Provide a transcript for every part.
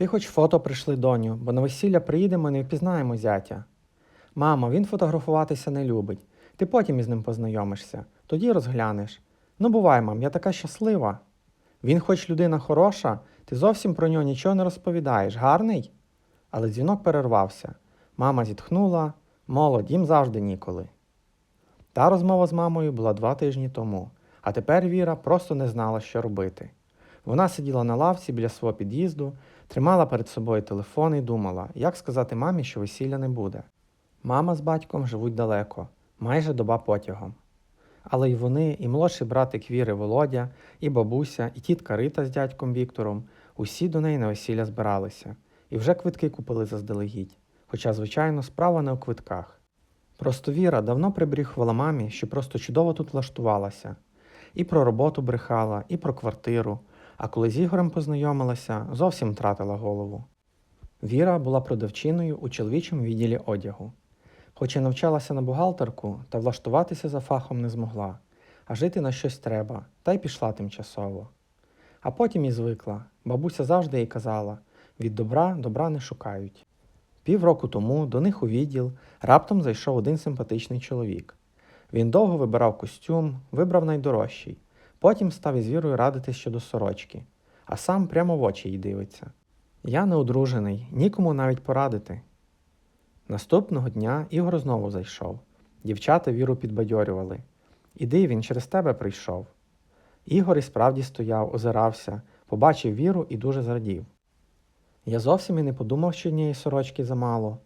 Ти хоч фото прийшли, доню, бо на весілля приїдемо і не впізнаємо зятя. Мамо, він фотографуватися не любить. Ти потім із ним познайомишся, тоді розглянеш. Ну, бувай, мам, я така щаслива. Він, хоч людина хороша, ти зовсім про нього нічого не розповідаєш, гарний? Але дзвінок перервався. Мама зітхнула, молодь, їм завжди ніколи. Та розмова з мамою була два тижні тому, а тепер Віра просто не знала, що робити. Вона сиділа на лавці біля свого під'їзду, тримала перед собою телефон і думала, як сказати мамі, що весілля не буде. Мама з батьком живуть далеко, майже доба потягом. Але й вони, і молодший братик Віри Володя, і бабуся, і тітка Рита з дядьком Віктором усі до неї на весілля збиралися, і вже квитки купили заздалегідь, хоча, звичайно, справа не у квитках. Просто Віра давно прибріхувала мамі, що просто чудово тут влаштувалася, і про роботу брехала, і про квартиру, а коли з Ігорем познайомилася, зовсім втратила голову. Віра була продавчиною у чоловічому відділі одягу. Хоч і навчалася на бухгалтерку, та влаштуватися за фахом не змогла, а жити на щось треба, та й пішла тимчасово. А потім і звикла. Бабуся завжди їй казала від добра добра не шукають. Півроку тому до них у відділ раптом зайшов один симпатичний чоловік. Він довго вибирав костюм, вибрав найдорожчий, потім став із вірою радитись щодо сорочки, а сам прямо в очі їй дивиться. Я не одружений, нікому навіть порадити. Наступного дня Ігор знову зайшов. Дівчата віру підбадьорювали. Іди, він через тебе прийшов. Ігор і справді стояв, озирався, побачив віру і дуже зрадів. Я зовсім і не подумав, що однієї сорочки замало.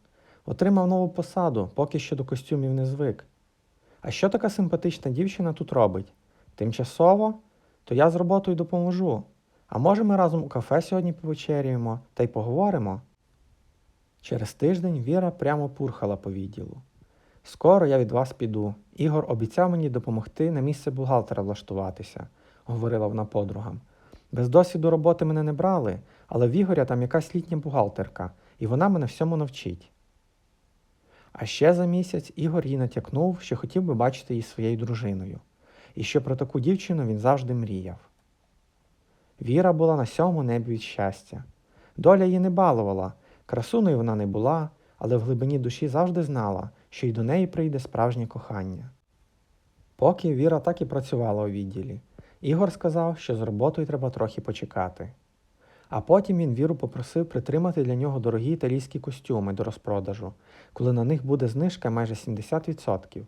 Отримав нову посаду, поки що до костюмів не звик. А що така симпатична дівчина тут робить? Тимчасово? То я з роботою допоможу. А може ми разом у кафе сьогодні повечеряємо та й поговоримо? Через тиждень Віра прямо пурхала по відділу. Скоро я від вас піду. Ігор обіцяв мені допомогти на місце бухгалтера влаштуватися, говорила вона подругам. Без досвіду роботи мене не брали, але в Ігоря там якась літня бухгалтерка, і вона мене всьому навчить. А ще за місяць Ігор їй натякнув, що хотів би бачити її своєю дружиною, і що про таку дівчину він завжди мріяв. Віра була на сьому небі від щастя. Доля її не балувала, красуною вона не була, але в глибині душі завжди знала, що й до неї прийде справжнє кохання. Поки Віра так і працювала у відділі, Ігор сказав, що з роботою треба трохи почекати. А потім він Віру попросив притримати для нього дорогі італійські костюми до розпродажу, коли на них буде знижка майже 70%.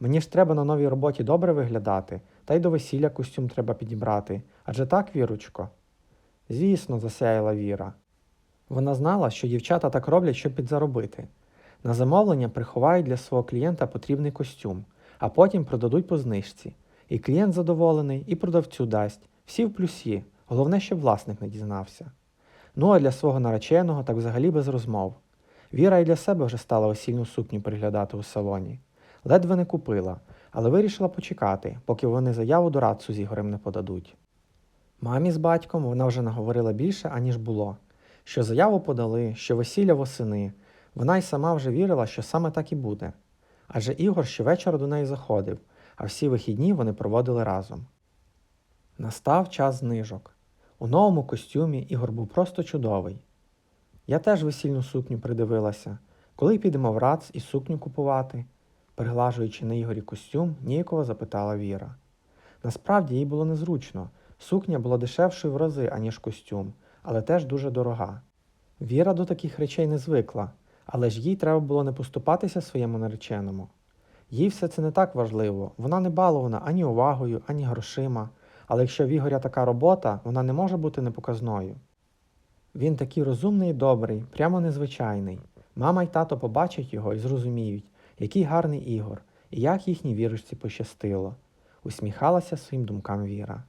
Мені ж треба на новій роботі добре виглядати, та й до весілля костюм треба підібрати. Адже так, Вірочко? Звісно, засяяла Віра. Вона знала, що дівчата так роблять, щоб підзаробити. На замовлення приховають для свого клієнта потрібний костюм, а потім продадуть по знижці. І клієнт задоволений, і продавцю дасть. Всі в плюсі. Головне, щоб власник не дізнався. Ну а для свого нареченого так взагалі без розмов. Віра і для себе вже стала осільну сукню приглядати у салоні. Ледве не купила, але вирішила почекати, поки вони заяву до радцу з Ігорем не подадуть. Мамі з батьком вона вже наговорила більше, аніж було. Що заяву подали, що весілля восени. Вона й сама вже вірила, що саме так і буде. Адже Ігор щовечора до неї заходив, а всі вихідні вони проводили разом. Настав час знижок. У новому костюмі Ігор був просто чудовий. Я теж весільну сукню придивилася, коли підемо в рац і сукню купувати, приглажуючи на Ігорі костюм, ніяково запитала Віра. Насправді їй було незручно, сукня була дешевшою в рази, аніж костюм, але теж дуже дорога. Віра до таких речей не звикла, але ж їй треба було не поступатися своєму нареченому. Їй все це не так важливо, вона не балована ані увагою, ані грошима, але якщо в Ігоря така робота, вона не може бути непоказною. Він такий розумний і добрий, прямо незвичайний. Мама й тато побачать його і зрозуміють, який гарний Ігор, і як їхній вірусці пощастило, усміхалася своїм думкам Віра.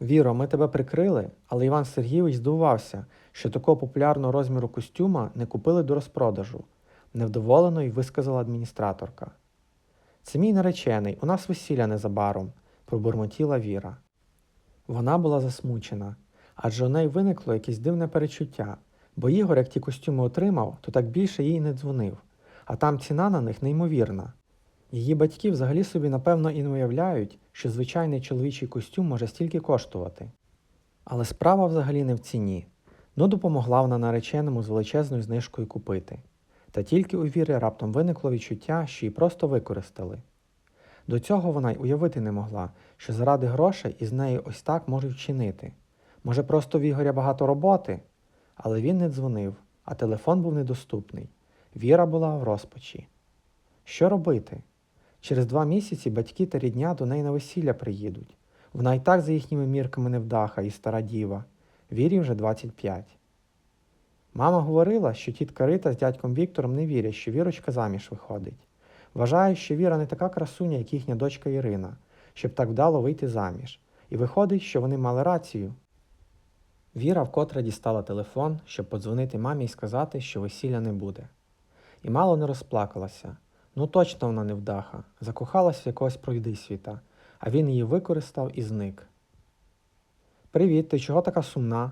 Віро, ми тебе прикрили, але Іван Сергійович здивувався, що такого популярного розміру костюма не купили до розпродажу, невдоволено й висказала адміністраторка. Це мій наречений, у нас весілля незабаром, пробурмотіла Віра. Вона була засмучена, адже у неї виникло якесь дивне перечуття, бо Ігор, як ті костюми отримав, то так більше їй не дзвонив, а там ціна на них неймовірна. Її батьки взагалі собі напевно і не уявляють, що звичайний чоловічий костюм може стільки коштувати. Але справа взагалі не в ціні. Ну, допомогла вона нареченому з величезною знижкою купити. Та тільки у Віри раптом виникло відчуття, що її просто використали. До цього вона й уявити не могла, що заради грошей із нею ось так можуть вчинити. Може, просто в Ігоря багато роботи? Але він не дзвонив, а телефон був недоступний. Віра була в розпачі. Що робити? Через два місяці батьки та рідня до неї на весілля приїдуть. Вона і так за їхніми мірками невдаха і стара діва. Вірі вже 25. Мама говорила, що тітка Рита з дядьком Віктором не вірять, що Вірочка заміж виходить. Вважають, що Віра не така красуня, як їхня дочка Ірина, щоб так вдало вийти заміж. І виходить, що вони мали рацію. Віра вкотре дістала телефон, щоб подзвонити мамі і сказати, що весілля не буде. І мало не розплакалася. Ну точно вона невдаха, закохалась в якогось пройдисвіта, а він її використав і зник. Привіт, ти чого така сумна?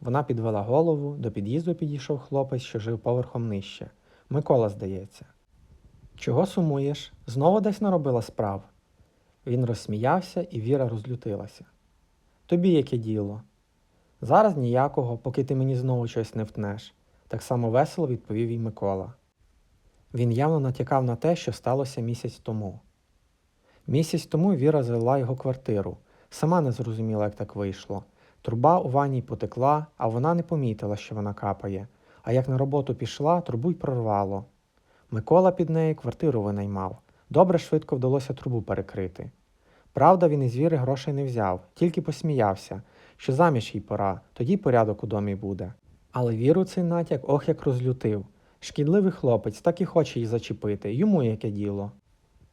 Вона підвела голову, до під'їзду підійшов хлопець, що жив поверхом нижче. Микола, здається. Чого сумуєш? Знову десь наробила справ. Він розсміявся, і Віра розлютилася. Тобі яке діло? Зараз ніякого, поки ти мені знову щось не втнеш, так само весело відповів їй Микола. Він явно натякав на те, що сталося місяць тому. Місяць тому Віра залила його квартиру, сама не зрозуміла, як так вийшло. Труба у ванній потекла, а вона не помітила, що вона капає, а як на роботу пішла, трубу й прорвало. Микола під нею квартиру винаймав. Добре швидко вдалося трубу перекрити. Правда, він із віри грошей не взяв, тільки посміявся, що заміж їй пора, тоді порядок у домі буде. Але віру цей натяк ох як розлютив. Шкідливий хлопець так і хоче її зачепити, йому яке діло.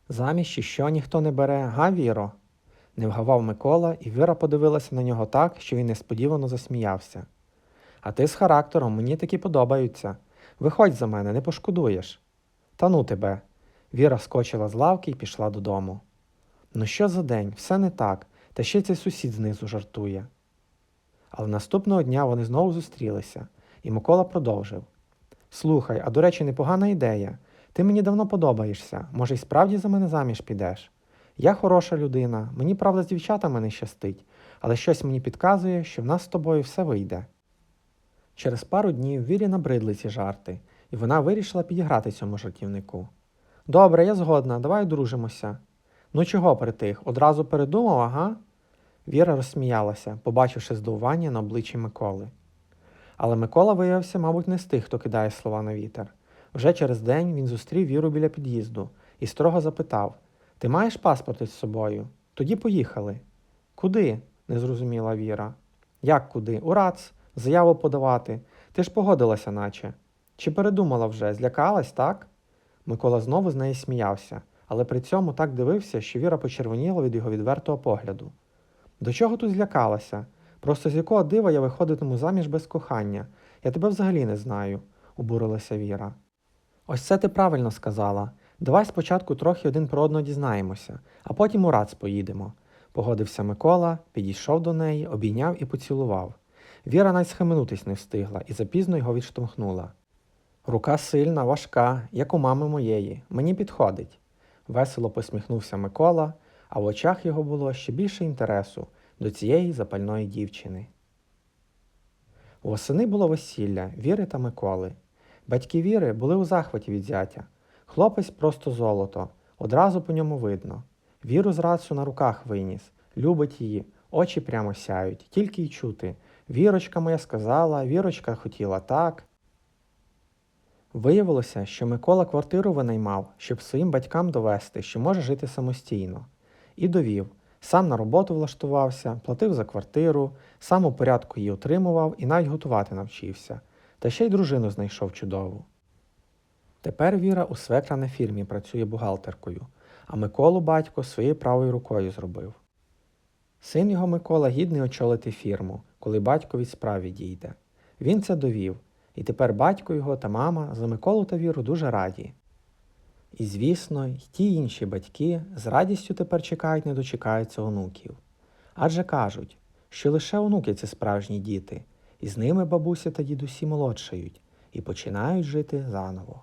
Заміж що ніхто не бере, га, Віро? Не вгавав Микола, і Віра подивилася на нього так, що він несподівано засміявся. А ти з характером мені таки подобаються. Виходь за мене, не пошкодуєш. Та ну тебе. Віра скочила з лавки і пішла додому. Ну що за день, все не так, та ще цей сусід знизу жартує. Але наступного дня вони знову зустрілися, і Микола продовжив. Слухай, а до речі, непогана ідея. Ти мені давно подобаєшся, може, й справді за мене заміж підеш. Я хороша людина, мені правда з дівчатами не щастить, але щось мені підказує, що в нас з тобою все вийде. Через пару днів Вірі набридли ці жарти, і вона вирішила підіграти цьому жартівнику. Добре, я згодна, давай одружимося. Ну чого притих? Одразу передумав, ага? Віра розсміялася, побачивши здивування на обличчі Миколи. Але Микола виявився, мабуть, не з тих, хто кидає слова на вітер. Вже через день він зустрів Віру біля під'їзду і строго запитав: Ти маєш паспорт із собою? Тоді поїхали. Куди? не зрозуміла Віра. Як куди? У РАЦ, заяву подавати. Ти ж погодилася, наче. Чи передумала вже, злякалась, так? Микола знову з неї сміявся, але при цьому так дивився, що Віра почервоніла від його відвертого погляду. До чого тут злякалася? Просто з якого дива я виходитиму заміж без кохання. Я тебе взагалі не знаю, обурилася Віра. Ось це ти правильно сказала. Давай спочатку трохи один про одного дізнаємося, а потім у рац поїдемо. Погодився Микола, підійшов до неї, обійняв і поцілував. Віра навіть схаменутись не встигла і запізно його відштовхнула. Рука сильна, важка, як у мами моєї, мені підходить. Весело посміхнувся Микола, а в очах його було ще більше інтересу до цієї запальної дівчини. Восени було весілля Віри та Миколи. Батьки Віри були у захваті від зятя. Хлопець просто золото, одразу по ньому видно. Віру з на руках виніс, любить її, очі прямо сяють, тільки й чути. Вірочка моя сказала, вірочка хотіла так. Виявилося, що Микола квартиру винаймав, щоб своїм батькам довести, що може жити самостійно. І довів. Сам на роботу влаштувався, платив за квартиру, сам у порядку її отримував і навіть готувати навчився, та ще й дружину знайшов чудову. Тепер Віра у свекра на фірмі працює бухгалтеркою, а Миколу батько своєю правою рукою зробив. Син його Микола гідний очолити фірму, коли батько від справ відійде. Він це довів, і тепер батько його та мама за Миколу та Віру дуже раді. І, звісно, й ті інші батьки з радістю тепер чекають, не дочекаються онуків. Адже кажуть, що лише онуки це справжні діти, і з ними бабуся та дідусі молодшають і починають жити заново.